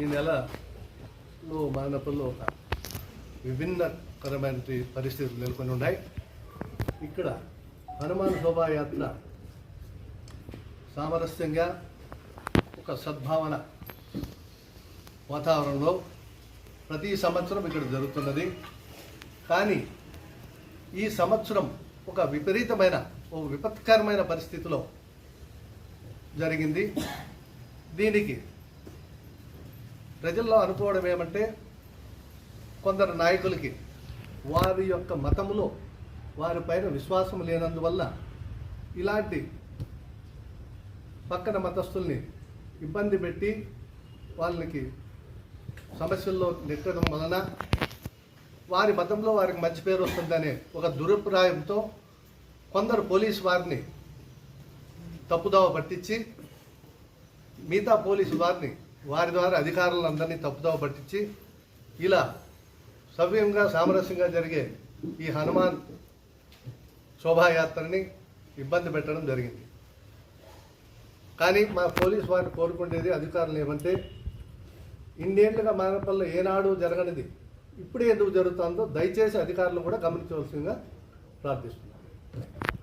ఈ నెలలో మానపల్లో ఒక విభిన్నకరమైన పరిస్థితులు నెలకొని ఉన్నాయి. ఇక్కడ హనుమాన్ శోభాయాత్ర సామరస్యంగా ఒక సద్భావన వాతావరణంలో ప్రతి సంవత్సరం ఇక్కడ జరుగుతున్నది. కానీ ఈ సంవత్సరం ఒక విపరీతమైన ఒక విపత్కరమైన పరిస్థితిలో జరిగింది. దీనికి ప్రజల్లో అనుకోవడం ఏమంటే కొందరు నాయకులకి వారి యొక్క మతములో వారిపైన విశ్వాసం లేనందువల్ల ఇలాంటి పక్కన మతస్థుల్ని ఇబ్బంది పెట్టి వాళ్ళకి సమస్యల్లో నెట్టడం వలన వారి మతంలో వారికి మంచి పేరు వస్తుందనే ఒక దురభిప్రాయంతో కొందరు పోలీసు వారిని తప్పుదావ పట్టించి మిగతా పోలీసు వారిని వారి ద్వారా అధికారులందరినీ తప్పుదోవ పట్టించి ఇలా సవ్యంగా సామరస్యంగా జరిగే ఈ హనుమాన్ శోభాయాత్రని ఇబ్బంది పెట్టడం జరిగింది. కానీ మా పోలీస్ వారిని కోరుకునేది అధికారులు ఏమంటే ఇన్నేళ్ళుగా మానపల్లిలో ఏనాడు జరగనిది. ఇప్పుడే ఎందుకు జరుగుతుందో దయచేసి అధికారులు కూడా గమనించవలసిందిగా ప్రార్థిస్తున్నాను